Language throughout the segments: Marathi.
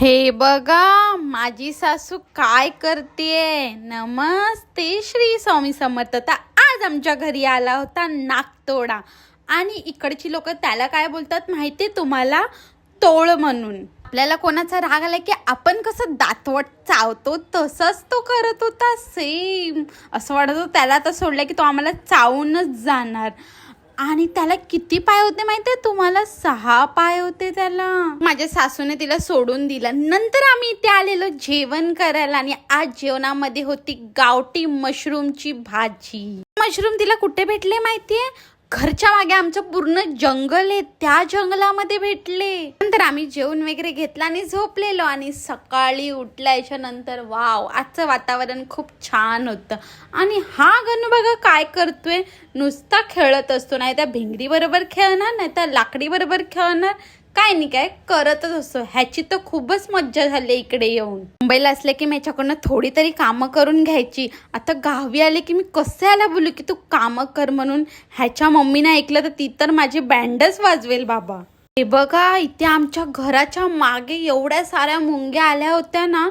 हे बघा माझी सासू काय करते नमस्ते श्री स्वामी समर्थ. तर आज आमच्या घरी आला होता नागतोडा. आणि इकडची लोक त्याला काय बोलतात माहितीये तुम्हाला? तोळ म्हणून. आपल्याला कोणाचा राग आला की आपण कसं दातवट चावतो तसंच तो करत होता. सेम असं वाटत होतं त्याला आता सोडलं की तो आम्हाला चावूनच जाणार. आणि त्याला किती पाय होते माहितीये? तुम्हाला सहा पाय होते त्याला. माझ्या सासूने तिला सोडून दिलं. नंतर आम्ही इथे आलेलो जेवण करायला आणि आज जेवणामध्ये होती गावठी मशरूमची भाजी. मशरूम तिला कुठे भेटले माहितीये? घरच्या मागे आमचं पूर्ण जंगल आहे त्या जंगलामध्ये भेटले. नंतर आम्ही जेवण वगैरे घेतलं आणि झोपलेलो आणि सकाळी उठल्याच्या नंतर वाव आजचं वातावरण खूप छान होतं. आणि हा गणू बघा काय करतोय? नुसता खेळत असतो नाही त्या भिंगरीबरोबर खेळणार नाही तर लाकडी बरोबर खेळणार काय नाही काय करतच असतो. ह्याची तर खूपच मज्जा झाली इकडे येऊन. मुंबईला असले की मी याच्याकडनं थोडी तरी कामं करून घ्यायची. आता गावी आले की मी कसं आला बोलू की तू कामं कर म्हणून. ह्याच्या मम्मीने ऐकलं तर ती तर माझी बँडच वाजवेल बाबा. हे बघा इथे आमच्या घराच्या मागे एवढ्या साऱ्या मुंग्या आल्या होत्या ना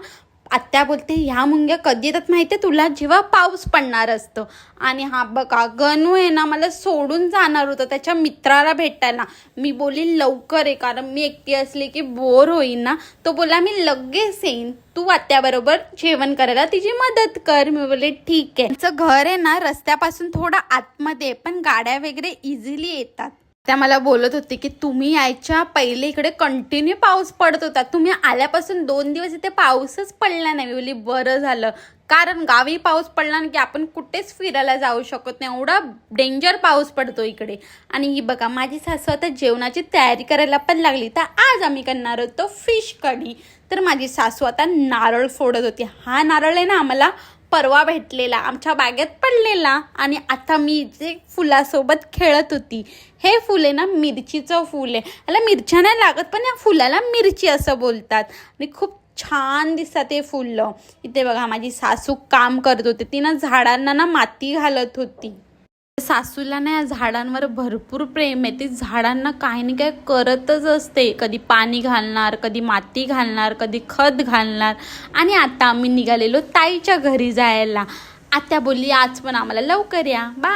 आत्या बोलते ह्या मुंग्या कधी येतात माहिती आहे तुला जेव्हा पाऊस पडणार असतं. आणि हा बघा गणू आहे ना मला सोडून जाणार होतं त्याच्या मित्राला भेटायला. मी बोली लवकर आहे कारण मी एकटी असली की बोर होईन ना. तो बोला मी लगेच येईन. तू आत्याबरोबर जेवण करायला तिची मदत कर. मी बोले ठीक आहे. तिचं घर आहे ना रस्त्यापासून थोडं आतमध्ये आहे, पण गाड्या वगैरे इझिली येतात. त्या मला बोलत होते की तुम्ही यायच्या पहिले इकडे कंटिन्यू पाऊस पडत होता. तुम्ही आल्यापासून दोन दिवस इथे पाऊसच पडला नाही. मी बोलली बरं झालं. कारण गावी पाऊस पडला ना की आपण कुठेच फिरायला जाऊ शकत नाही. एवढा डेंजर पाऊस पडतो इकडे. आणि ही बघा माझी सासू आता जेवणाची तयारी करायला पण लागली. तर आज आम्ही करणार होतो फिश कढी तर माझी सासू आता नारळ फोडत होती. हा नारळ आहे ना आम्हाला परवा भेटलेला आमच्या बागेत पडलेला आणि आता मी जे फुलासोबत खेळत होती हे फुल आहे ना मिरचीचं फुल आहे. याला मिरच्या नाही लागत पण या फुलाला मिरची असं बोलतात. आणि खूप छान दिसतात हे फुलं. इथे बघा माझी सासू काम करत होते. ती ना झाडांना ना माती घालत होती. सासूला ना या झाडांवर भरपूर प्रेम आहे. ती झाडांना काही ना काही करतच असते. कधी पाणी घालणार कधी माती घालणार कधी खत घालणार. आणि आता आम्ही निघालेलो ताईच्या घरी जायला. आत्या बोलली आज पण आम्हाला लवकर या. बा